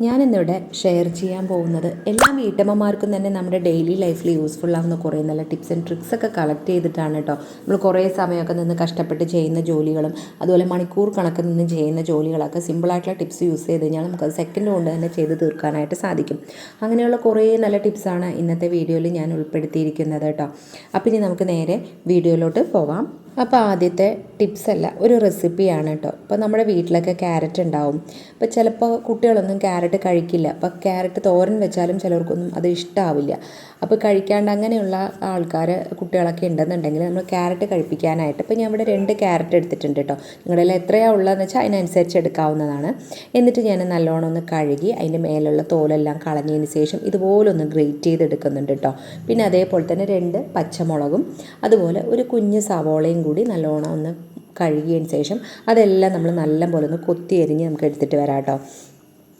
ഞാനിന്നിവിടെ ഷെയർ ചെയ്യാൻ പോകുന്നത് എല്ലാ വീട്ടമ്മമാർക്കും തന്നെ നമ്മുടെ ഡെയിലി ലൈഫിൽ യൂസ്ഫുൾ ആവുന്ന കുറേ നല്ല ടിപ്സ് ആൻഡ് ട്രിക്സ് ഒക്കെ കളക്ട് ചെയ്തിട്ടാണ് കേട്ടോ നമ്മൾ കുറേ സമയമൊക്കെ നിന്ന് കഷ്ടപ്പെട്ട് ചെയ്യുന്ന ജോലികളും അതുപോലെ മണിക്കൂർ കണക്ക് നിന്ന് ചെയ്യുന്ന ജോലികളൊക്കെ സിമ്പിളായിട്ടുള്ള ടിപ്സ് യൂസ് ചെയ്ത് കഴിഞ്ഞാൽ നമുക്കത് സെക്കൻഡ് കൊണ്ട് തന്നെ ചെയ്ത് തീർക്കാനായിട്ട് സാധിക്കും. അങ്ങനെയുള്ള കുറേ നല്ല ടിപ്സാണ് ഇന്നത്തെ വീഡിയോയിൽ ഞാൻ ഉൾപ്പെടുത്തിയിരിക്കുന്നത് കേട്ടോ അപ്പോൾ ഇനി നമുക്ക് നേരെ വീഡിയോയിലോട്ട് പോകാം അപ്പോൾ ആദ്യത്തെ ടിപ്സ് അല്ല ഒരു റെസിപ്പിയാണ് കേട്ടോ അപ്പോൾ നമ്മുടെ വീട്ടിലൊക്കെ ക്യാരറ്റ് ഉണ്ടാവും. അപ്പോൾ ചിലപ്പോൾ കുട്ടികളൊന്നും ക്യാരറ്റ് കഴിക്കില്ല. അപ്പോൾ ക്യാരറ്റ് തോരൻ വെച്ചാലും ചിലർക്കൊന്നും അത് ഇഷ്ടമാവില്ല അപ്പോൾ കഴിക്കാണ്ട് അങ്ങനെയുള്ള ആൾക്കാർ കുട്ടികളൊക്കെ ഉണ്ടെന്നുണ്ടെങ്കിൽ നമ്മൾ ക്യാരറ്റ് കഴിപ്പിക്കാനായിട്ട് ഇപ്പോൾ ഞാൻ ഇവിടെ രണ്ട് ക്യാരറ്റ് എടുത്തിട്ടുണ്ട് കേട്ടോ നിങ്ങളുടെ എത്രയാ ഉള്ളതെന്ന് വെച്ചാൽ അതിനനുസരിച്ച് എടുക്കാവുന്നതാണ്. എന്നിട്ട് ഞാൻ നല്ലോണം ഒന്ന് കഴുകി അതിന്റെ മേലുള്ള തോലെല്ലാം കളഞ്ഞതിന് ശേഷം ഇതുപോലെ ഒന്ന് ഗ്രേറ്റ് ചെയ്തെടുക്കുന്നുണ്ട് കേട്ടോ പിന്നെ അതേപോലെ തന്നെ രണ്ട് പച്ചമുളകും അതുപോലെ ഒരു കുഞ്ഞ് സവോളയും കൂടി നല്ലോണം ഒന്ന് കഴുകിയതിന് ശേഷം അതെല്ലാം നമ്മൾ നല്ലപോലെ ഒന്ന് കൊത്തി എരിഞ്ഞ് നമുക്ക് എടുത്തിട്ട് വരാം കേട്ടോ.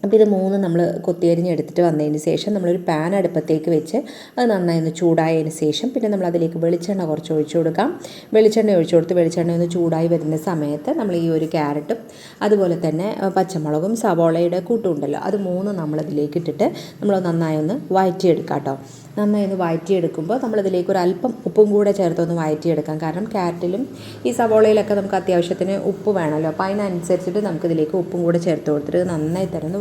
അപ്പോൾ ഇത് മൂന്ന് നമ്മൾ കൊത്തിയരിഞ്ഞ് എടുത്തിട്ട് വന്നതിന് ശേഷം നമ്മളൊരു പാൻ അടുപ്പത്തേക്ക് വെച്ച് അത് നന്നായി ഒന്ന് ചൂടായതിന് ശേഷം പിന്നെ നമ്മൾ അതിലേക്ക് വെളിച്ചെണ്ണ കുറച്ച് ഒഴിച്ചു കൊടുക്കാം. വെളിച്ചെണ്ണ ഒഴിച്ചു കൊടുത്ത് വെളിച്ചെണ്ണ ഒന്ന് ചൂടായി വരുന്ന സമയത്ത് നമ്മൾ ഈ ഒരു ക്യാരറ്റും അതുപോലെ തന്നെ പച്ചമുളകും സവോളയുടെ കൂട്ടും ഉണ്ടല്ലോ അത് മൂന്ന് നമ്മളതിലേക്ക് ഇട്ടിട്ട് നമ്മൾ നന്നായി ഒന്ന് വഴറ്റിയെടുക്കാം കേട്ടോ. നന്നായി ഒന്ന് വഴറ്റിയെടുക്കുമ്പോൾ നമ്മളതിലേക്ക് ഒരു അല്പം ഉപ്പും കൂടെ ചേർത്തൊന്ന് വഴറ്റിയെടുക്കാം കാരണം ക്യാരറ്റിലും ഈ സവോളയിലൊക്കെ നമുക്ക് അത്യാവശ്യത്തിന് ഉപ്പ് വേണമല്ലോ. അപ്പോൾ അതിനനുസരിച്ചിട്ട് നമുക്കിതിലേക്ക് ഉപ്പും കൂടെ ചേർത്ത് കൊടുത്തിട്ട് നന്നായി തന്നെ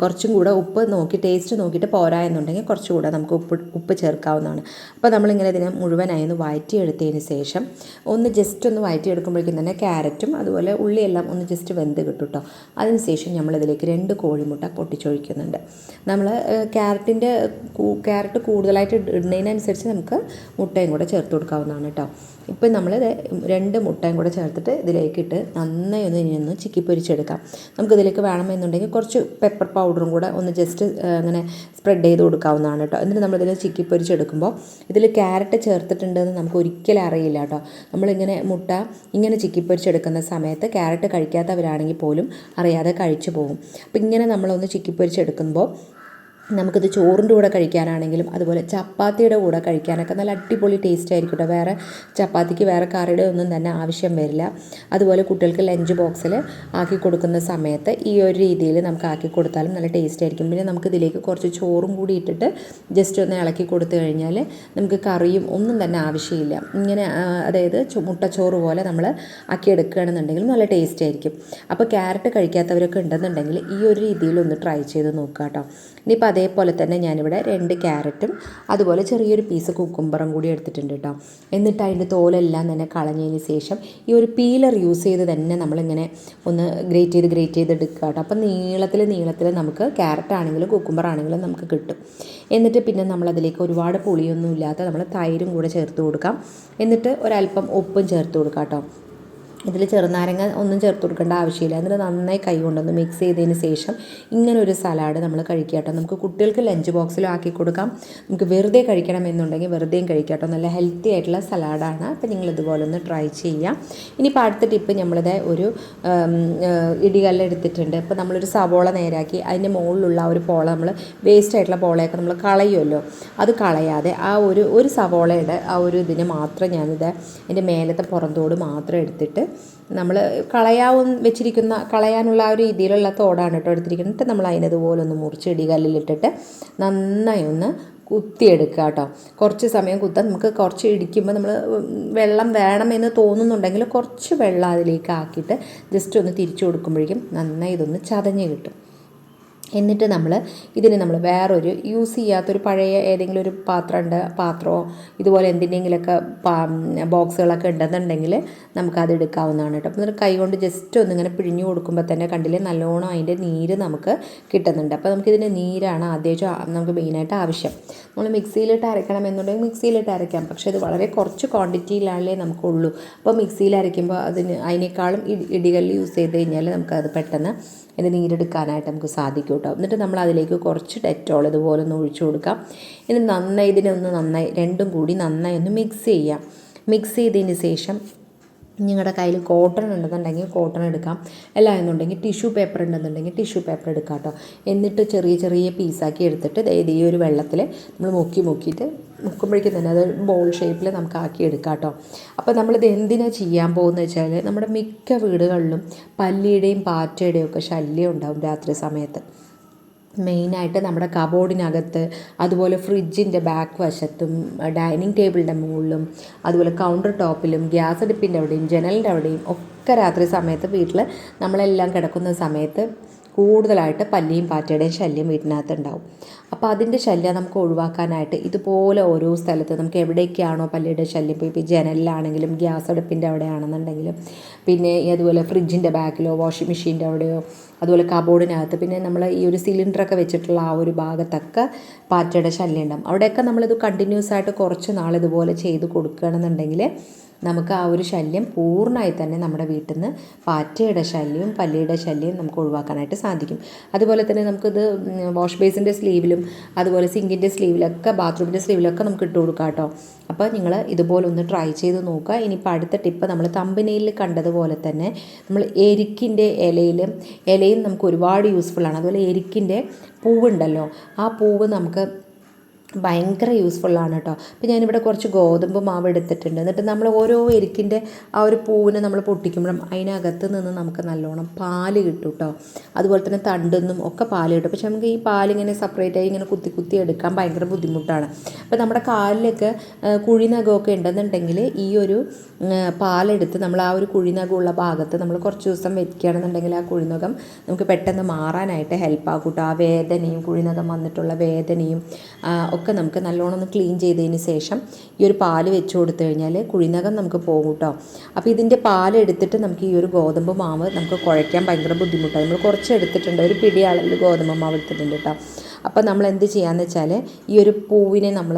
കുറച്ചും കൂടെ ഉപ്പ് നോക്കി ടേസ്റ്റ് നോക്കിയിട്ട് പോരാ എന്നുണ്ടെങ്കിൽ കുറച്ചുകൂടെ നമുക്ക് ഉപ്പ് ഉപ്പ് ചേർക്കാവുന്നതാണ്. അപ്പോൾ നമ്മളിങ്ങനെ ഇതിനെ മുഴുവനായി ഒന്ന് വഴറ്റിയെടുത്തതിന് ശേഷം ഒന്ന് ജസ്റ്റ് ഒന്ന് വഴറ്റിയെടുക്കുമ്പോഴേക്കും തന്നെ ക്യാരറ്റും അതുപോലെ ഉള്ളിയെല്ലാം ഒന്ന് ജസ്റ്റ് വെന്ത് കിട്ടും കേട്ടോ അതിനുശേഷം നമ്മളിതിലേക്ക് രണ്ട് കോഴിമുട്ട പൊട്ടിച്ചൊഴിക്കുന്നുണ്ട്. നമ്മൾ ക്യാരറ്റിന്റെ ക്യാരറ്റ് കൂടുതലായിട്ട് ഇടുന്നതിനനുസരിച്ച് നമുക്ക് മുട്ടയും കൂടെ ചേർത്ത് കൊടുക്കാവുന്നതാണ് കേട്ടോ ഇപ്പം നമ്മൾ രണ്ട് മുട്ടയും കൂടെ ചേർത്തിട്ട് ഇതിലേക്ക് ഇട്ട് നന്നായി ഒന്ന് ഇനി ഒന്ന് ചിക്കി പൊരിച്ചെടുക്കാം. നമുക്കിതിലേക്ക് വേണമെന്നുണ്ടെങ്കിൽ കുറച്ച് പെപ്പർ പൗഡറും കൂടെ ഒന്ന് ജസ്റ്റ് അങ്ങനെ സ്പ്രെഡ് ചെയ്ത് കൊടുക്കാവുന്നതാണ് കേട്ടോ. എന്നിട്ട് നമ്മളിതിൽ ചിക്കി പൊരിച്ചെടുക്കുമ്പോൾ ഇതിൽ ക്യാരറ്റ് ചേർത്തിട്ടുണ്ടെന്ന് നമുക്ക് ഒരിക്കലും അറിയില്ല കേട്ടോ. നമ്മളിങ്ങനെ മുട്ട ഇങ്ങനെ ചിക്കി പൊരിച്ചെടുക്കുന്ന സമയത്ത് ക്യാരറ്റ് കഴിക്കാത്തവരാണെങ്കിൽ പോലും അറിയാതെ കഴിച്ചു പോകും. അപ്പോൾ ഇങ്ങനെ നമ്മളൊന്ന് ചിക്കി പൊരിച്ചെടുക്കുമ്പോൾ നമുക്കിത് ചോറിന്റെ കൂടെ കഴിക്കാനാണെങ്കിലും അതുപോലെ ചപ്പാത്തിയുടെ കൂടെ കഴിക്കാനൊക്കെ നല്ല അടിപൊളി ടേസ്റ്റ് ആയിരിക്കും കേട്ടോ വേറെ ചപ്പാത്തിക്ക് വേറെ കറിയുടെ ഒന്നും തന്നെ ആവശ്യം വരില്ല. അതുപോലെ കുട്ടികൾക്ക് ലഞ്ച് ബോക്സിൽ ആക്കി കൊടുക്കുന്ന സമയത്ത് ഈ ഒരു രീതിയിൽ നമുക്ക് ആക്കി കൊടുത്താലും നല്ല ടേസ്റ്റ് ആയിരിക്കും. പിന്നെ നമുക്ക് ഇതിലേക്ക് കുറച്ച് ചോറും കൂടി ഇട്ടിട്ട് ജസ്റ്റ് ഒന്ന് ഇളക്കി കൊടുത്തു കഴിഞ്ഞാൽ നമുക്ക് കറിയും ഒന്നും തന്നെ ആവശ്യമില്ല. ഇങ്ങനെ അതായത് മുട്ടച്ചോറ് പോലെ നമ്മൾ ആക്കി എടുക്കുകയാണെന്നുണ്ടെങ്കിൽ നല്ല ടേസ്റ്റ് ആയിരിക്കും. അപ്പോൾ ക്യാരറ്റ് കഴിക്കാത്തവരൊക്കെ ഉണ്ടെന്നുണ്ടെങ്കിൽ ഈ ഒരു രീതിയിൽ ഒന്ന് ട്രൈ ചെയ്ത് നോക്കുക കേട്ടോ ഇനിയിപ്പോൾ അതേപോലെ തന്നെ ഞാനിവിടെ രണ്ട് ക്യാരറ്റും അതുപോലെ ചെറിയൊരു പീസ് കുക്കുംബറും കൂടി എടുത്തിട്ടുണ്ട് കേട്ടോ എന്നിട്ട് അതിന്റെ തോലെല്ലാം തന്നെ കളഞ്ഞതിന് ശേഷം ഈ ഒരു പീലർ യൂസ് ചെയ്ത് തന്നെ നമ്മളിങ്ങനെ ഒന്ന് ഗ്രേറ്റ് ചെയ്ത് ഗ്രേറ്റ് ചെയ്ത് എടുക്കുക കേട്ടോ അപ്പം നീളത്തിൽ നീളത്തിൽ നമുക്ക് ക്യാരറ്റ് ആണെങ്കിലും കുക്കുംബർ ആണെങ്കിലും നമുക്ക് കിട്ടും. എന്നിട്ട് പിന്നെ നമ്മളതിലേക്ക് ഒരുപാട് പുളിയൊന്നും ഇല്ലാത്ത നമ്മൾ തൈരും കൂടെ ചേർത്ത് കൊടുക്കാം. എന്നിട്ട് ഒരല്പം ഉപ്പും ചേർത്ത് കൊടുക്കാം കേട്ടോ ഇതിൽ ചെറുനാരങ്ങ ഒന്നും ചേർത്ത് കൊടുക്കേണ്ട ആവശ്യമില്ല. എന്നിട്ട് നന്നായി കൈ കൊണ്ടൊന്ന് മിക്സ് ചെയ്തതിന് ശേഷം ഇങ്ങനെ ഒരു സലാഡ് നമ്മൾ കഴിക്കുക കേട്ടോ നമുക്ക് കുട്ടികൾക്ക് ലഞ്ച് ബോക്സിലും ആക്കി കൊടുക്കാം. നമുക്ക് വെറുതെ കഴിക്കണം എന്നുണ്ടെങ്കിൽ വെറുതെയും കഴിക്കാം കേട്ടോ നല്ല ഹെൽത്തി ആയിട്ടുള്ള സലാഡാണ് അപ്പോൾ നിങ്ങൾ ഇതുപോലെ ഒന്ന് ട്രൈ ചെയ്യാം. ഇനിയിപ്പോൾ അടുത്ത ടിപ്പ് നമ്മളിത് ഒരു ഇടികല്ല് എടുത്തിട്ടുണ്ട്. ഇപ്പോൾ നമ്മളൊരു സവോള നേരാക്കി അതിന്റെ മുകളിലുള്ള ഒരു പോള നമ്മൾ വേസ്റ്റ് ആയിട്ടുള്ള പോളയൊക്കെ നമ്മൾ കളയുമല്ലോ അത് കളയാതെ ആ ഒരു ഒരു സവോളയുടെ ആ ഒരു ഇതിന് മാത്രം ഞാനിത് അതിന്റെ മേലത്തെ പുറന്തോട് മാത്രം എടുത്തിട്ട് നമ്മൾ കളയാവും വെച്ചിരിക്കുന്ന കളയാനുള്ള ആ ഒരു രീതിയിലുള്ള തോടാണ് കേട്ടോ എടുത്തിരിക്കുന്നത്. എന്നിട്ട് നമ്മൾ അതിനതുപോലെ ഒന്ന് മുറിച്ച് ഇടികല്ലിലിട്ടിട്ട് നന്നായി ഒന്ന് കുത്തിയെടുക്കുക കേട്ടോ. കുറച്ച് സമയം കുത്താൻ നമുക്ക് കുറച്ച് ഇടിക്കുമ്പോൾ നമ്മൾ വെള്ളം വേണമെന്ന് തോന്നുന്നുണ്ടെങ്കിൽ കുറച്ച് വെള്ളം അതിലേക്ക് ആക്കിയിട്ട് ജസ്റ്റ് ഒന്ന് തിരിച്ചു കൊടുക്കുമ്പോഴേക്കും നന്നായി ഇതൊന്ന് ചതഞ്ഞ് കിട്ടും. എന്നിട്ട് നമ്മൾ ഇതിന് നമ്മൾ വേറൊരു യൂസ് ചെയ്യാത്തൊരു പഴയ ഏതെങ്കിലും ഒരു പാത്രമുണ്ട് പാത്രമോ ഇതുപോലെ എന്തിന്റെങ്കിലൊക്കെ ബോക്സുകളൊക്കെ ഉണ്ടെന്നുണ്ടെങ്കിൽ നമുക്കത് എടുക്കാവുന്നതാണ് കേട്ടോ. അപ്പോൾ കൈ കൊണ്ട് ജസ്റ്റ് ഒന്ന് ഇങ്ങനെ പിഴിഞ്ഞു കൊടുക്കുമ്പോൾ തന്നെ കണ്ടില്ലേ നല്ലോണം അതിന്റെ നീര് നമുക്ക് കിട്ടുന്നുണ്ട്. അപ്പോൾ നമുക്കിതിന്റെ നീരാണ് ആദ്യം നമുക്ക് മെയിനായിട്ട് ആവശ്യം. നമ്മൾ മിക്സിയിലിട്ട് അരയ്ക്കണം എന്നുണ്ടെങ്കിൽ മിക്സിയിലിട്ട് അരയ്ക്കാം പക്ഷേ ഇത് വളരെ കുറച്ച് ക്വാണ്ടിറ്റിയിലാണല്ലേ നമുക്കുള്ളൂ. അപ്പോൾ മിക്സിയിൽ അരയ്ക്കുമ്പോൾ അതിന് അതിനേക്കാളും ഇടികല്ല് യൂസ് ചെയ്ത് കഴിഞ്ഞാൽ നമുക്കത് പെട്ടെന്ന് അതിന്റെ നീരെടുക്കാനായിട്ട് നമുക്ക് സാധിക്കും കേട്ടോ എന്നിട്ട് നമ്മൾ അതിലേക്ക് കുറച്ച് ഡെറ്റോൾ ഇതുപോലെ ഒന്ന് ഒഴിച്ചു കൊടുക്കാം. എന്നിട്ട് നന്നായി ഇതിനെ ഒന്ന് നന്നായി രണ്ടും കൂടി നന്നായി ഒന്ന് മിക്സ് ചെയ്യാം. മിക്സ് ചെയ്തതിന് ശേഷം നിങ്ങളുടെ കയ്യിൽ കോട്ടൺ ഉണ്ടെന്നുണ്ടെങ്കിൽ കോട്ടൺ എടുക്കാം. അല്ല എന്നുണ്ടെങ്കിൽ ടിഷ്യൂ പേപ്പർ ഉണ്ടെന്നുണ്ടെങ്കിൽ ടിഷ്യൂ പേപ്പർ എടുക്കാം കേട്ടോ. എന്നിട്ട് ചെറിയ ചെറിയ പീസാക്കി എടുത്തിട്ട് ദേ ഈ ഒരു വെള്ളത്തിൽ നമ്മൾ മുക്കി മുക്കിയിട്ട് മുക്കുമ്പോഴേക്കും തന്നെ അത് ബോൾ ഷേപ്പിൽ നമുക്ക് ആക്കി എടുക്കാം കേട്ടോ. അപ്പോൾ നമ്മളിത് എന്തിനാണ് ചെയ്യാൻ പോകുന്നത് വെച്ചാൽ നമ്മുടെ മിക്ക വീടുകളിലും പല്ലിയുടെയും പാറ്റയുടെയും ഒക്കെ ശല്യം ഉണ്ടാവും രാത്രി സമയത്ത്. മെയിനായിട്ട് നമ്മുടെ കബോർഡിനകത്ത് അതുപോലെ ഫ്രിഡ്ജിന്റെ ബാക്ക് വശത്തും ഡൈനിങ് ടേബിളിന്റെ മുകളിലും അതുപോലെ കൗണ്ടർ ടോപ്പിലും ഗ്യാസ് അടുപ്പിന്റെ അവിടെയും ജനലിന്റെ അവിടെയും ഒക്കെ രാത്രി സമയത്ത് വീട്ടിൽ നമ്മളെല്ലാം കിടക്കുന്ന സമയത്ത് കൂടുതലായിട്ട് പല്ലിയും പാറ്റയുടെയും ശല്യം വീട്ടിനകത്ത് ഉണ്ടാവും അപ്പോൾ അതിന്റെ ശല്യം നമുക്ക് ഒഴിവാക്കാനായിട്ട് ഇതുപോലെ ഓരോ സ്ഥലത്ത് നമുക്ക് എവിടേക്കാണോ പല്ലിയുടെ ശല്യം. ഇപ്പോൾ ജനലിലാണെങ്കിലും ഗ്യാസ് അടുപ്പിന്റെ അവിടെ ആണെന്നുണ്ടെങ്കിലും പിന്നെ അതുപോലെ ഫ്രിഡ്ജിന്റെ ബാക്കിലോ വാഷിംഗ് മെഷീന്റെ അവിടെയോ അതുപോലെ കബോർഡിനകത്ത് പിന്നെ നമ്മൾ ഈ ഒരു സിലിണ്ടറൊക്കെ വെച്ചിട്ടുള്ള ആ ഒരു ഭാഗത്തൊക്കെ പാറ്റയുടെ ശല്യം ഉണ്ടാവും. അവിടെയൊക്കെ നമ്മളിത് കണ്ടിന്യൂസ് ആയിട്ട് കുറച്ച് നാൾ ഇതുപോലെ ചെയ്ത് കൊടുക്കുകയാണെന്നുണ്ടെങ്കിൽ നമുക്ക് ആ ഒരു ശല്യം പൂർണമായി തന്നെ നമ്മുടെ വീട്ടിൽ നിന്ന് പാറ്റയുടെ ശല്യവും പല്ലിയുടെ ശല്യവും നമുക്ക് ഒഴിവാക്കാനായിട്ട് സാധിക്കും. അതുപോലെ തന്നെ നമുക്കിത് വാഷ് ബേസിന്റെ സ്ലീവിലും അതുപോലെ സിങ്കിന്റെ സ്ലീവിലൊക്കെ ബാത്റൂമിന്റെ സ്ലീവിലൊക്കെ നമുക്ക് ഇട്ട് കൊടുക്കാം കേട്ടോ. അപ്പോൾ നിങ്ങൾ ഇതുപോലെ ഒന്ന് ട്രൈ ചെയ്ത് നോക്കുക. ഇനിയിപ്പോൾ അടുത്ത ടിപ്പ് നമ്മൾ തമ്പനയിൽ കണ്ടതുപോലെ തന്നെ നമ്മൾ എരിക്കിന്റെ ഇലയിൽ ഇലയും നമുക്ക് ഒരുപാട് യൂസ്ഫുള്ളാണ് അതുപോലെ എരിക്കിന്റെ പൂവുണ്ടല്ലോ ആ പൂവ് നമുക്ക് ഭയങ്കര യൂസ്ഫുള്ളാണ് കേട്ടോ അപ്പോൾ ഞാനിവിടെ കുറച്ച് ഗോതമ്പ് മാവ് എടുത്തിട്ടുണ്ട്. എന്നിട്ട് നമ്മൾ ഓരോ എരിക്കിന്റെ ആ ഒരു പൂവിനെ നമ്മൾ പൊട്ടിക്കുമ്പോഴും അതിനകത്ത് നിന്ന് നമുക്ക് നല്ലോണം പാൽ കിട്ടും കേട്ടോ അതുപോലെ തന്നെ തണ്ടെന്നും ഒക്കെ പാൽ കിട്ടും. പക്ഷെ നമുക്ക് ഈ പാലിങ്ങനെ സെപ്പറേറ്റ് ആയി ഇങ്ങനെ കുത്തി കുത്തി എടുക്കാൻ ഭയങ്കര ബുദ്ധിമുട്ടാണ്. അപ്പോൾ നമ്മുടെ കാലിലൊക്കെ കുഴിനഖമൊക്കെ ഉണ്ടെന്നുണ്ടെങ്കിൽ ഈ ഒരു പാലെടുത്ത് നമ്മൾ ആ ഒരു കുഴിനഖമുള്ള ഭാഗത്ത് നമ്മൾ കുറച്ച് ദിവസം വെക്കുകയാണെന്നുണ്ടെങ്കിൽ ആ കുഴിനഖം നമുക്ക് പെട്ടെന്ന് മാറാനായിട്ട് ഹെൽപ്പ് ആക്കും കേട്ടോ ആ വേദനയും കുഴിനഖം വന്നിട്ടുള്ള വേദനയും ഒക്കെ നമുക്ക് നല്ലോണം ഒന്ന് ക്ലീൻ ചെയ്തതിന് ശേഷം ഈ ഒരു പാൽ വെച്ച് കൊടുത്തു കഴിഞ്ഞാൽ കുഴിനകം നമുക്ക് പോകും കേട്ടോ. അപ്പോൾ ഇതിന്റെ പാലെടുത്തിട്ട് നമുക്ക് ഈ ഒരു ഗോതമ്പ് മാവ് നമുക്ക് കുഴയ്ക്കാൻ ഭയങ്കര ബുദ്ധിമുട്ടാണ്. നമ്മൾ കുറച്ച് എടുത്തിട്ടുണ്ട്. ഒരു പിടി ഗോതമ്പ് മാവ് എടുത്തിട്ടുണ്ട് കേട്ടോ. അപ്പോൾ നമ്മൾ എന്ത് ചെയ്യാന്ന് വെച്ചാൽ ഈ ഒരു പൂവിനെ നമ്മൾ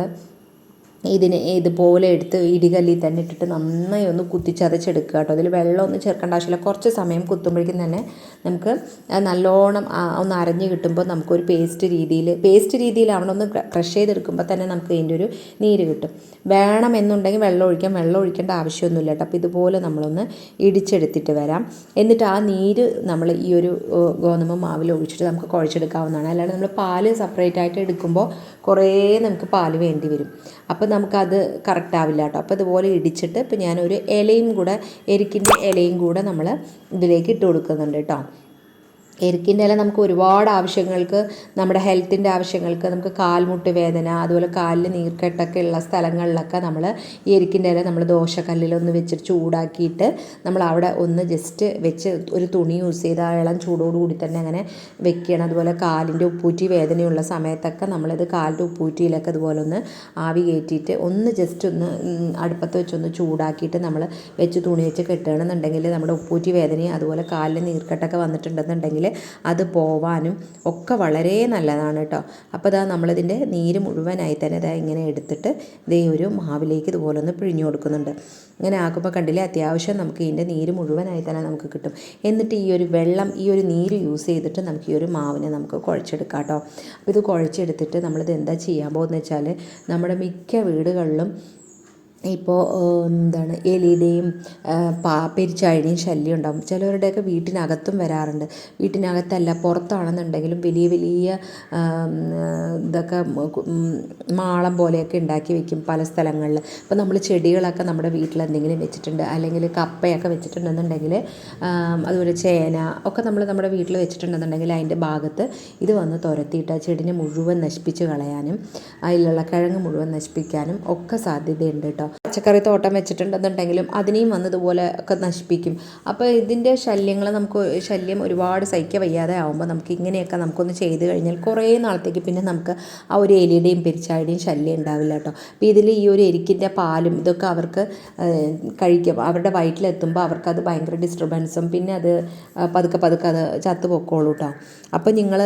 ഇതിനെ ഇതുപോലെ എടുത്ത് ഇടികല്ലിൽ തന്നെ ഇട്ടിട്ട് നന്നായി ഒന്ന് കുത്തിച്ചതച്ചെടുക്കുക കേട്ടോ. അതിൽ വെള്ളമൊന്നും ചേർക്കേണ്ട ആവശ്യമില്ല. കുറച്ച് സമയം കുത്തുമ്പോഴേക്കും തന്നെ നമുക്ക് നല്ലോണം ഒന്ന് അരഞ്ഞ് കിട്ടുമ്പോൾ നമുക്കൊരു പേസ്റ്റ് രീതിയിൽ പേസ്റ്റ് രീതിയിലാവണം. ഒന്ന് ക്രഷ് ചെയ്തെടുക്കുമ്പോൾ തന്നെ നമുക്ക് ഇതിന്റെ ഒരു നീര് കിട്ടും. വേണമെന്നുണ്ടെങ്കിൽ വെള്ളം ഒഴിക്കാം. വെള്ളം ഒഴിക്കേണ്ട ആവശ്യമൊന്നുമില്ല കേട്ടോ. അപ്പോൾ ഇതുപോലെ നമ്മളൊന്ന് ഇടിച്ചെടുത്തിട്ട് വരാം. എന്നിട്ട് ആ നീര് നമ്മൾ ഈ ഒരു ഗോതമ്പ് മാവിൽ ഒഴിച്ചിട്ട് നമുക്ക് കുഴച്ചെടുക്കാവുന്നതാണ്. അല്ലാണ്ട് നമ്മൾ പാൽ സെപ്പറേറ്റ് ആയിട്ട് എടുക്കുമ്പോൾ കുറേ നമുക്ക് പാൽ വേണ്ടി വരും. അപ്പോൾ നമുക്കത് കറക്റ്റ് ആവില്ല കേട്ടോ അപ്പോൾ ഇതുപോലെ ഇടിച്ചിട്ട് ഇപ്പോൾ ഞാനൊരു ഇലയും കൂടെ എരിക്കിന്റെ ഇലയും കൂടെ നമ്മൾ ഇതിലേക്ക് ഇട്ട് കൊടുക്കുന്നുണ്ട് കേട്ടോ എരിക്കിന്റെ ഇല നമുക്ക് ഒരുപാട് ആവശ്യങ്ങൾക്ക് നമ്മുടെ ഹെൽത്തിന്റെ ആവശ്യങ്ങൾക്ക് നമുക്ക് കാൽമുട്ട് വേദന അതുപോലെ കാലിൽ നീർക്കെട്ടൊക്കെ ഉള്ള സ്ഥലങ്ങളിലൊക്കെ നമ്മൾ ഈ എരിക്കിന്റെ ഇല നമ്മൾ ദോശക്കല്ലിലൊന്ന് വെച്ചിട്ട് ചൂടാക്കിയിട്ട് നമ്മൾ അവിടെ ഒന്ന് ജസ്റ്റ് വെച്ച് ഒരു തുണി യൂസ് ചെയ്ത് ആ ഇളം ചൂടോടുകൂടി തന്നെ അങ്ങനെ വെക്കുകയാണ്. അതുപോലെ കാലിന്റെ ഉപ്പൂറ്റി വേദനയുള്ള സമയത്തൊക്കെ നമ്മളിത് കാലിന്റെ ഉപ്പൂറ്റിയിലൊക്കെ അതുപോലെ ഒന്ന് ആവി കയറ്റിയിട്ട് ഒന്ന് ജസ്റ്റ് ഒന്ന് അടുപ്പത്ത് വെച്ചൊന്ന് ചൂടാക്കിയിട്ട് നമ്മൾ വെച്ച് തുണി വെച്ച് കെട്ടുകയാണെന്നുണ്ടെങ്കിൽ നമ്മുടെ ഉപ്പൂറ്റി വേദനയും അതുപോലെ കാലിൽ നീർക്കെട്ടൊക്കെ വന്നിട്ടുണ്ടെന്നുണ്ടെങ്കിൽ അത് പോവാനും ഒക്കെ വളരെ നല്ലതാണ് കേട്ടോ അപ്പോൾ ഇതാ നമ്മളിതിന്റെ നീര് മുഴുവനായി തന്നെ ഇതാ ഇങ്ങനെ എടുത്തിട്ട് ഇതേ ഒരു മാവിലേക്ക് ഇതുപോലെ ഒന്ന് പിഴിഞ്ഞു കൊടുക്കുന്നുണ്ട്. ഇങ്ങനെ ആക്കുമ്പോൾ കണ്ടില്ലേ അത്യാവശ്യം നമുക്ക് ഇതിന്റെ നീര് മുഴുവനായി തന്നെ നമുക്ക് കിട്ടും. എന്നിട്ട് ഈ ഒരു വെള്ളം ഈ ഒരു നീര് യൂസ് ചെയ്തിട്ട് നമുക്ക് ഈ ഒരു മാവിനെ നമുക്ക് കുഴച്ചെടുക്കാം കേട്ടോ അപ്പോൾ ഇത് കുഴച്ചെടുത്തിട്ട് നമ്മളിത് എന്താ ചെയ്യാൻ പോകുന്നത് വെച്ചാൽ നമ്മുടെ മിക്ക വീടുകളിലും ഇപ്പോൾ എന്താണ് എലിയുടെയും പാ പെരിച്ചാഴിയുടെയും ശല്യം ഉണ്ടാകും ചിലവരുടെയൊക്കെ വീട്ടിനകത്തും വരാറുണ്ട്. വീട്ടിനകത്തല്ല പുറത്താണെന്നുണ്ടെങ്കിലും വലിയ വലിയ ഇതൊക്കെ മാളം പോലെയൊക്കെ ഉണ്ടാക്കി വെക്കും പല സ്ഥലങ്ങളിൽ. ഇപ്പോൾ നമ്മൾ ചെടികളൊക്കെ നമ്മുടെ വീട്ടിൽ എന്തെങ്കിലും വെച്ചിട്ടുണ്ട് അല്ലെങ്കിൽ കപ്പയൊക്കെ വെച്ചിട്ടുണ്ടെന്നുണ്ടെങ്കിൽ അതുപോലെ ചേന ഒക്കെ നമ്മൾ നമ്മുടെ വീട്ടിൽ വെച്ചിട്ടുണ്ടെന്നുണ്ടെങ്കിൽ അതിന്റെ ഭാഗത്ത് ഇത് വന്ന് തുരത്തിയിട്ട് ആ ചെടിനെ മുഴുവൻ നശിപ്പിച്ച് കളയാനും അതിലുള്ള കിഴങ്ങ് മുഴുവൻ നശിപ്പിക്കാനും ഒക്കെ സാധ്യതയുണ്ട് കേട്ടോ. പച്ചക്കറി തോട്ടം വെച്ചിട്ടുണ്ടെന്നുണ്ടെങ്കിലും അതിനെയും വന്ന് ഇതുപോലെ ഒക്കെ നശിപ്പിക്കും. അപ്പോൾ ഇതിന്റെ ശല്യങ്ങൾ നമുക്ക് ശല്യം ഒരുപാട് സഹിക്ക വയ്യാതെ ആകുമ്പോൾ നമുക്ക് ഇങ്ങനെയൊക്കെ നമുക്കൊന്ന് ചെയ്ത് കഴിഞ്ഞാൽ കുറേ നാളത്തേക്ക് പിന്നെ നമുക്ക് ആ ഒരു എലിയുടെയും പെരിച്ചായുടെയും ശല്യം ഉണ്ടാവില്ല കേട്ടോ. അപ്പോൾ ഇതിൽ ഈ ഒരു എരിക്കിന്റെ പാലും ഇതൊക്കെ അവർക്ക് കഴിക്കും. അവരുടെ വയറ്റിലെത്തുമ്പോൾ അവർക്കത് ഭയങ്കര ഡിസ്റ്റർബൻസും പിന്നെ അത് പതുക്കെ പതുക്കെ അത് ചത്തു പൊക്കോളൂ കേട്ടോ. അപ്പോൾ നിങ്ങൾ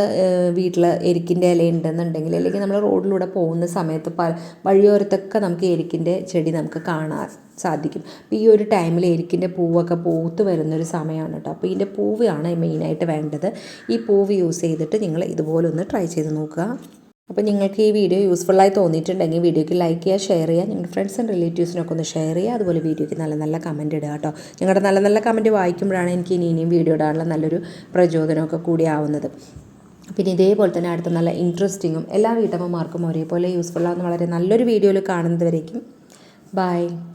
വീട്ടിൽ എരിക്കിന്റെ ഇല ഉണ്ടെന്നുണ്ടെങ്കിൽ അല്ലെങ്കിൽ നമ്മൾ റോഡിലൂടെ പോകുന്ന സമയത്ത് പ വഴിയോരത്തൊക്കെ നമുക്ക് എരിക്കിന്റെ ചെടി നമുക്ക് കാണാൻ സാധിക്കും. അപ്പോൾ ഈ ഒരു ടൈമിൽ എരിക്കിന്റെ പൂവൊക്കെ പൂത്ത് വരുന്നൊരു സമയമാണ് കേട്ടോ അപ്പോൾ ഇതിന്റെ പൂവാണ് മെയിനായിട്ട് വേണ്ടത്. ഈ പൂവ് യൂസ് ചെയ്തിട്ട് നിങ്ങൾ ഇതുപോലെ ഒന്ന് ട്രൈ ചെയ്ത് നോക്കുക. അപ്പോൾ നിങ്ങൾക്ക് ഈ വീഡിയോ യൂസ്ഫുള്ളായി തോന്നിയിട്ടുണ്ടെങ്കിൽ വീഡിയോയ്ക്ക് ലൈക്ക് ചെയ്യുക ഷെയർ ചെയ്യുക നിങ്ങളുടെ ഫ്രണ്ട്സ് ആൻഡ് റിലേറ്റീവ്സിനൊക്കെ ഒന്ന് ഷെയർ ചെയ്യുക. അതുപോലെ വീഡിയോയ്ക്ക് നല്ല നല്ല കമന്റ് ഇടുക കേട്ടോ നിങ്ങളുടെ നല്ല നല്ല കമന്റ് വായിക്കുമ്പോഴാണ് എനിക്ക് ഇനി ഇനിയും വീഡിയോ ഇടാനുള്ള നല്ലൊരു പ്രചോദനമൊക്കെ കൂടി ആവുന്നത്. പിന്നെ ഇതേപോലെ തന്നെ അടുത്ത നല്ല ഇൻട്രസ്റ്റിങ്ങും എല്ലാ വീട്ടമ്മമാർക്കും ഒരേപോലെ യൂസ്ഫുള്ളാകുന്ന വളരെ നല്ലൊരു വീഡിയോയിൽ കാണുന്നത് Bye.